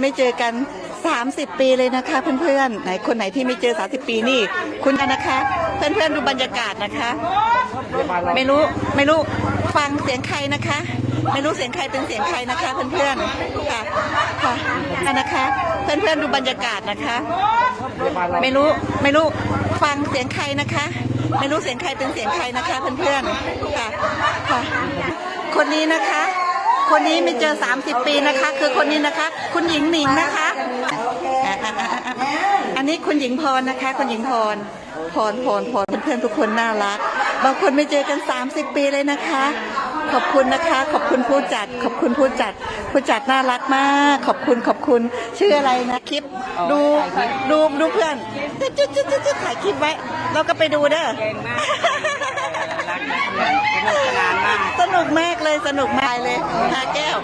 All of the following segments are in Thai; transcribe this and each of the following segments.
ไม่เจอกัน 30 ปีเลยนะคะ เพื่อนๆไหนคนไหนที่ไม่เจอ 30 ปีนี่ คุณกันนะคะ เพื่อนๆดูบรรยากาศนะคะ ไม่รู้ไม่รู้ฟังเสียงใครนะคะ ไม่รู้เสียงใครเป็นเสียงใครนะคะ เพื่อนๆค่ะค่ะอะนะคะ เพื่อนๆดูบรรยากาศนะคะ ไม่รู้ไม่รู้ฟังเสียงใครนะคะ ไม่รู้เสียงใครเป็นเสียงใครนะคะ เพื่อนๆค่ะค่ะคนนี้นะคะ คนนี้ไม่เจอ 30 ปีนะคะ คือคนนี้นะคะ คุณหญิงหนิงนะคะ อันนี้คุณหญิงพรนะคะ คุณหญิงพรพรพรพรเพื่อนๆทุกคนน่ารัก บางคนไม่เจอกัน 30 ปีเลยนะคะ ขอบคุณนะคะ ขอบคุณผู้จัด ขอบคุณผู้จัด ผู้จัดน่ารักมาก ขอบคุณขอบคุณชื่ออะไรนะคลิปดูดูดูเพื่อนจุดจุดจุดจุดจุดถ่ายคลิปไว้เราก็ไปดูเด้อเก่งมากรักเพื่อนสนุกสนานมาก สนุกมากเลยสนุกมากเลยหาแก้ว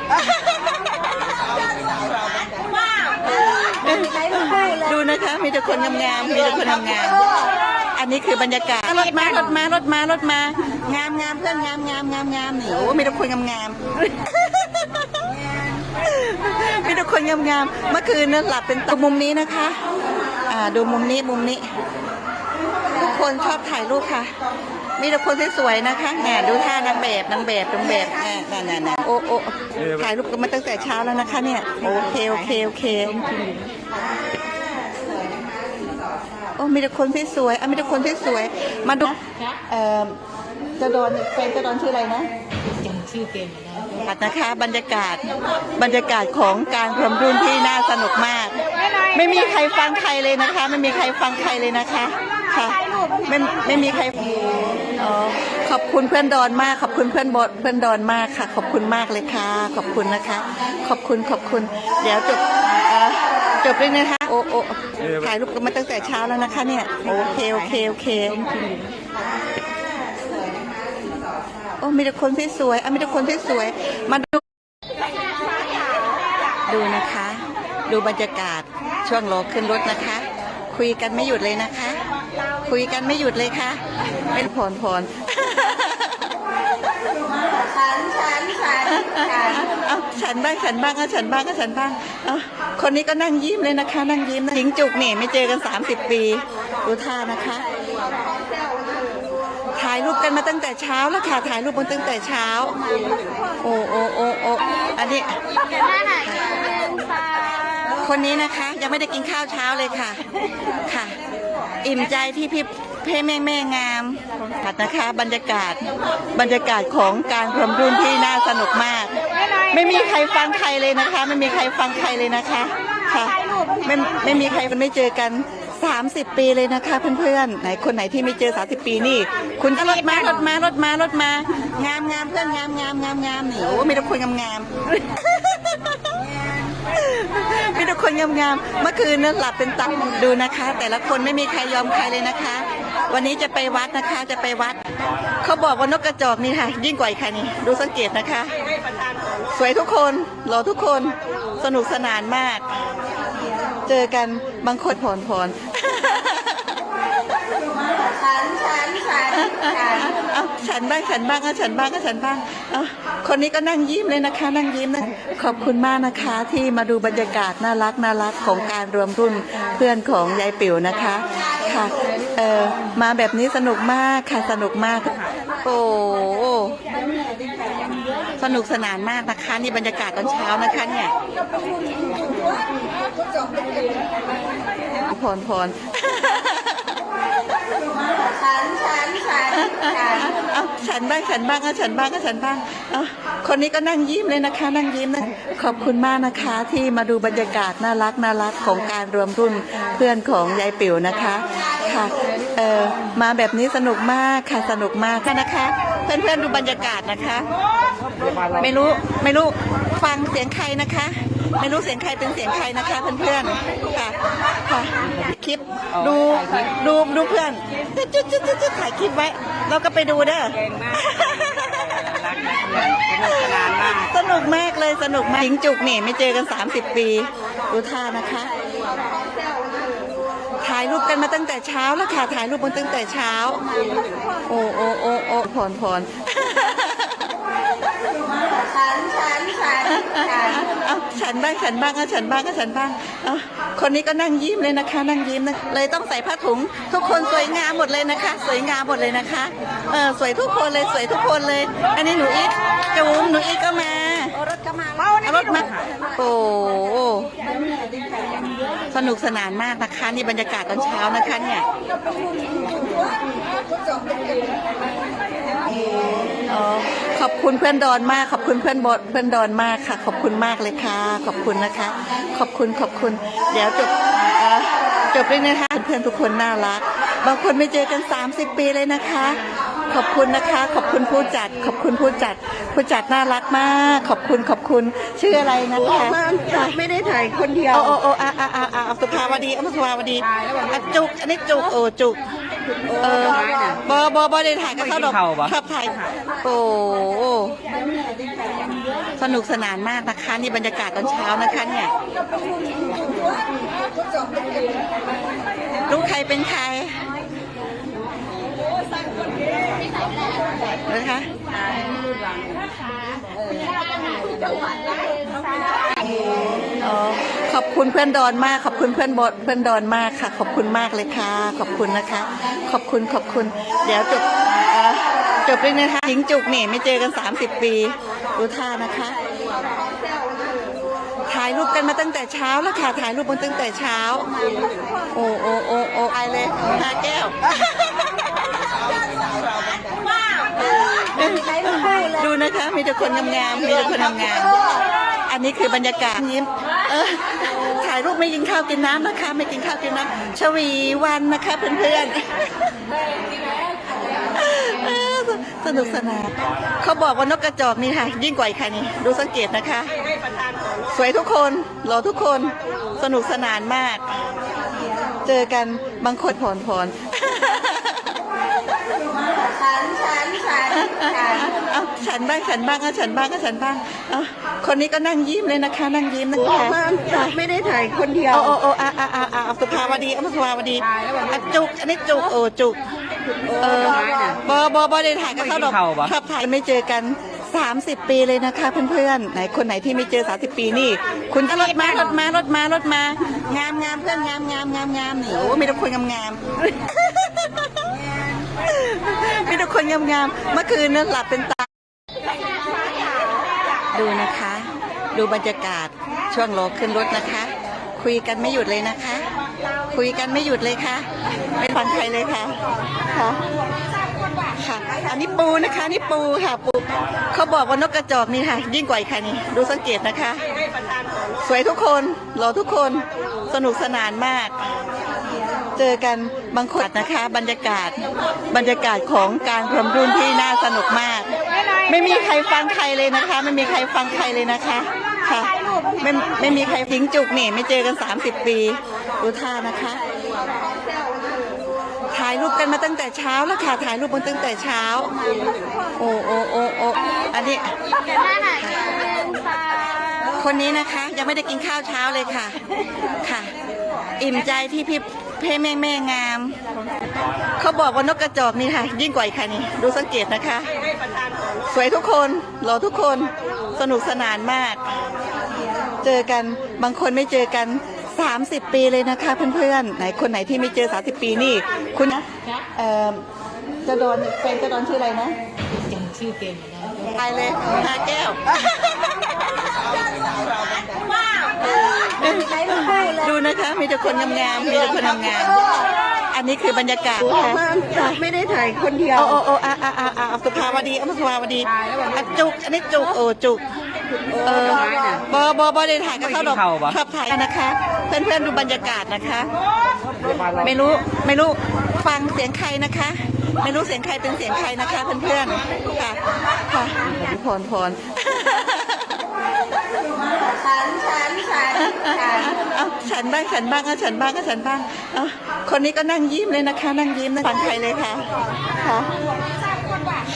ดูนะคะมีแต่คนงามๆมีแต่คนงามๆอันนี้คือบรรยากาศรถมารถมารถมารถมางามงามเพื่อนงามงามงามงามนี่โอ้มีแต่คนงามงามมีแต่คนงามงามเมื่อคืนนั้นหลับเป็นตามุมนี้นะคะอ่าดูมุมนี้มุมนี้ ทุกคนชอบถ่ายรูปค่ะ มีแต่คนสวยๆนะคะแหมดูท่านางแบบนางแบบนางแบบแหมนั่นนั่นนั่นโอ้โอ้ถ่ายรูปกันมาตั้งแต่เช้าแล้วนะคะเนี่ยโอเคโอเคโอเคโอ้มีแต่คนสวยๆอะมีแต่คนสวยๆมาดูเอ่อจะโดนแฟนจะโดนชื่ออะไรนะจำชื่อเต็มไม่ได้นะคะบรรยากาศบรรยากาศของการรวมรุ่นที่น่าสนุกมาก ไม่มีใครฟังใครเลยนะคะ ไม่มีใครฟังใครเลยนะคะค่ะไม่ไม่มีใคร อ๋อขอบคุณเพื่อนดอนมาก ขอบคุณเพื่อนบดเพื่อนดอนมากค่ะ ขอบคุณมากเลยค่ะ ขอบคุณนะคะ ขอบคุณขอบคุณ เดี๋ยวจบเอ่อจบเลยนะคะโอ้โอ้ถ่ายรูปกันมาตั้งแต่เช้าแล้วนะคะ เนี่ยโอเคโอเคโอเคโอ้มีแต่คนสวยๆอะมีแต่คนสวยๆมาดูดูนะคะ ดูบรรยากาศช่วงรอขึ้นรถนะคะ คุยกันไม่หยุดเลยนะคะ คุยกันไม่หยุดเลยค่ะ เป็นผลผลฉันฉันฉันฉันเอาฉันบ้างฉันบ้างเอาฉันบ้างเอาฉันบ้างเอาคนนี้ก็นั่งยิ้มเลยนะคะ นั่งยิ้มนะหญิงจุกนี่ไม่เจอกัน 30 ปีดูท่านะคะ ถ่ายรูปกันมาตั้งแต่เช้าแล้วค่ะถ่ายรูปมาตั้งแต่เช้า โอ้โอ้โอ้โอ้อันนี้ คนนี้นะคะ ยังไม่ได้กินข้าวเช้าเลยค่ะ ค่ะ อิ่มใจที่พี่เพ่แม่แม่งามค่ะนะคะ บรรยากาศบรรยากาศของการพรมรุ่นที่น่าสนุกมาก ไม่มีใครฟังใครเลยนะคะ ไม่มีใครฟังใครเลยนะคะค่ะไม่ไม่มีใครไม่เจอกัน 30 ปีเลยนะคะเพื่อนๆไหนคนไหนที่ไม่เจอ 30 ปีนี่ คุณรถมารถมารถมารถมางามงามเพื่อนงามงามงามงามนี่โอ้มีแต่คนงามงาม มีแต่คนงามๆ เมื่อคืนนั้นหลับเป็นตับดูนะคะ แต่ละคนไม่มีใครยอมใครเลยนะคะ วันนี้จะไปวัดนะคะ จะไปวัด เขาบอกว่านกกระจอกนี่ค่ะ ยิ่งกว่าอีกค่ะนี่ ดูสังเกตนะคะ สวยทุกคนหล่อทุกคน สนุกสนานมาก เจอกันบางคนผ่อนผ่อนฉันฉัน เอาฉันบ้างฉันบ้างเอาฉันบ้างเอาฉันบ้างเอาคนนี้ก็นั่งยิ้มเลยนะคะ นั่งยิ้มนะขอบคุณมากนะคะที่มาดูบรรยากาศน่ารักน่ารักของการรวมรุ่นเพื่อนของยายปิ๋วนะคะค่ะเออมาแบบนี้สนุกมากค่ะสนุกมาก โอ้สนุกสนานมากนะคะนี่บรรยากาศตอนเช้านะคะเนี่ยผ่อนผ่อน ฉันฉันฉันฉันเอาฉันบ้างฉันบ้างเอาฉันบ้างเอาฉันบ้างเอาคนนี้ก็นั่งยิ้มเลยนะคะ นั่งยิ้มนะขอบคุณมากนะคะที่มาดูบรรยากาศน่ารักน่ารักของการรวมรุ่นเพื่อนของยายปิ๋วนะคะค่ะเออมาแบบนี้สนุกมากค่ะสนุกมากค่ะนะคะ เพื่อนๆดูบรรยากาศนะคะ ไม่รู้ไม่รู้ฟังเสียงใครนะคะ ไม่รู้เสียงใครเป็นเสียงใครนะคะเพื่อนๆค่ะค่ะคลิปดูดูดูเพื่อนจุดจุดจุดจุดถ่ายคลิปไว้ เราก็ไปดูเด้อเก่งมากรักนะเพื่อนสนุกสนานมากสนุกมากเลยสนุกมากหญิงจุกนี่ไม่เจอกัน 30 ปีดูท่านะคะถ่ายรูปกันมาตั้งแต่เช้าแล้วค่ะถ่ายรูปมาตั้งแต่เช้า โอ้โอ้โอ้โอ้ผ่อนผ่อน ฉันฉันฉันฉัน เอา ฉันบ้างฉันบ้างเอาฉันบ้างเอาฉันบ้างเอาคนนี้ก็นั่งยิ้มเลยนะคะ นั่งยิ้มนะเลยต้องใส่ผ้าถุง ทุกคนสวยงามหมดเลยนะคะ สวยงามหมดเลยนะคะเออสวยทุกคนเลยสวยทุกคนเลย อันนี้หนูอีกจูมหนูอีกก็มารถก็มาเมา เอารถมาโอ้โห สนุกสนานมากนะคะนี่บรรยากาศตอนเช้านะคะเนี่ยอขอบคุณเพื่อนดอนมาก ขอบคุณเพื่อนบดเพื่อนดอนมากค่ะ ขอบคุณมากเลยค่ะ ขอบคุณนะคะ ขอบคุณขอบคุณ เดี๋ยวจบเอ่อจบเลยนะคะเพื่อนทุกคนน่ารัก บางคนไม่เจอกัน 30 ปีเลยนะคะ ขอบคุณนะคะ ขอบคุณผู้จัด ขอบคุณผู้จัด ผู้จัดน่ารักมาก ขอบคุณขอบคุณชื่ออะไรนะคะค่ะไม่ได้ถ่ายคนเดียวโอ้โอ้โอ้อาอาอาอาสุภาวดีเอาสุภาวดีอะจุกอันนี้จุกโอ้จุกเออบอบอบอได้ถ่ายกับเขาดอกชอบถ่ายโอ้สนุกสนานมากนะคะนี่บรรยากาศตอนเช้านะคะเนี่ยรู้ใครเป็นใคร นะคะอ๋อขอบคุณเพื่อนดอนมาก ขอบคุณเพื่อนบดเพื่อนดอนมากค่ะ ขอบคุณมากเลยค่ะ ขอบคุณนะคะ ขอบคุณขอบคุณ เดี๋ยวจบเอ่อจบเลยนะคะหญิงจุกนี่ไม่เจอกัน 30 ปีดูท่านะคะ ถ่ายรูปกันมาตั้งแต่เช้าแล้วค่ะ ถ่ายรูปมาตั้งแต่เช้า โอ้โอ้โอ้โอ้ไอเลยห้าแก้ว ดู นะคะ มีแต่คนงามๆมีแต่คนงามๆอันนี้คือบรรยากาศยิ้มเออถ่ายรูปไม่กินข้าวกินน้ำนะคะ ไม่กินข้าวกินน้ำชวีวันนะคะเพื่อนๆเออสนุกสนานเขาบอกว่านกกระจอกนี่ค่ะ ยิ่งกว่าอีกค่ะนี่ดูสังเกตนะคะ สวยทุกคนหล่อทุกคนสนุกสนานมาก เจอกันบางคนผ่อนผ่อน ฉันฉันฉันฉัน เอาฉัน บ้างฉันบ้างเอาฉันบ้างเอาฉันบ้างเอาคนนี้ก็นั่งยิ้มเลยนะคะ นั่งยิ้มนะคะค่ะไม่ได้ถ่ายคนเดียวโอ้โอ้โอ้อาอาอาอาสุภาวดีเอาสุภาวดีอะจุกอันนี้จุกโอ้จุกเออบอบอบอได้ถ่ายกับเขาดอกชอบถ่ายไม่เจอกัน 30 ปีเลยนะคะเพื่อนๆไหนคนไหนที่ไม่เจอ 30 ปีนี่ คุณรถมารถมารถมารถมางามงามเพื่อนงามงามงามงามนี่โอ้มีแต่คนงามงามมีแต่คนงามงามเมื่อคืนนั้นหลับเป็นตา ดูนะคะ ดูบรรยากาศช่วงรอขึ้นรถนะคะ คุยกันไม่หยุดเลยนะคะ คุยกันไม่หยุดเลยค่ะ ไม่ฟังใครเลยค่ะค่ะค่ะอันนี้ปูนะคะนี่ปูค่ะปูเขาบอกว่านกกระจอกนี่ค่ะ ยิ่งกว่าอีกค่ะนี่ดูสังเกตนะคะ สวยทุกคนหล่อทุกคนสนุกสนานมาก เจอกันบางคนนะคะ บรรยากาศบรรยากาศของการรำรุ่นที่น่าสนุกมาก ไม่มีใครฟังใครเลยนะคะ ไม่มีใครฟังใครเลยนะคะค่ะไม่ไม่มีใครทิ้งจุกนี่ไม่เจอกัน 30 ปีดูท่านะคะถ่ายรูปกันมาตั้งแต่เช้าแล้วค่ะถ่ายรูปมาตั้งแต่เช้า โอ้โอ้โอ้โอ้อันนี้คนนี้นะคะ ยังไม่ได้กินข้าวเช้าเลยค่ะค่ะ อิ่มใจที่พี่เพ่แม่แม่งาม เขาบอกว่านกกระจอกนี่ค่ะ ยิ่งกว่าอีกค่ะนี่ ดูสังเกตนะคะ สวยทุกคนหล่อทุกคนสนุกสนานมาก เจอกันบางคนไม่เจอกัน 30 ปีเลยนะคะ เพื่อนๆไหนคนไหนที่ไม่เจอ 30 ปีนี่ คุณเอ่อจะโดนแฟนจะโดนชื่ออะไรนะจำชื่อเต็มนะตายเลยห้าแก้วดูนะคะ มีแต่คนงามๆมีแต่คนงามๆ อันนี้คือบรรยากาศค่ะไม่ได้ถ่ายคนเดียวโอ้โอ้โอ้อาอาอาอาสุภาวดีเอาสุภาวดีอะจุก อันนี้จุกโอ้จุกเออบอบอบอได้ถ่ายกับเขาดอกชอบถ่ายนะคะ เพื่อนๆดูบรรยากาศนะคะ ไม่รู้ไม่รู้ฟังเสียงใครนะคะ ไม่รู้เสียงใครเป็นเสียงใครนะคะเพื่อนๆค่ะค่ะพรพร ฉันฉันฉันฉันเอาฉันบ้างฉันบ้างเอาฉันบ้างเอาฉันบ้างเอาคนนี้ก็นั่งยิ้มเลยนะคะ นั่งยิ้มนะฟังใครเลยค่ะค่ะ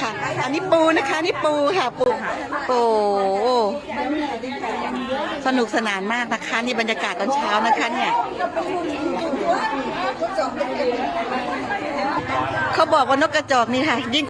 ค่ะอันนี้ปูนะคะนี่ปูค่ะปูโอ้สนุกสนานมากนะคะนี่บรรยากาศตอนเช้านะคะเนี่ยเขาบอกว่านกกระจอกนี่ค่ะยิ่ง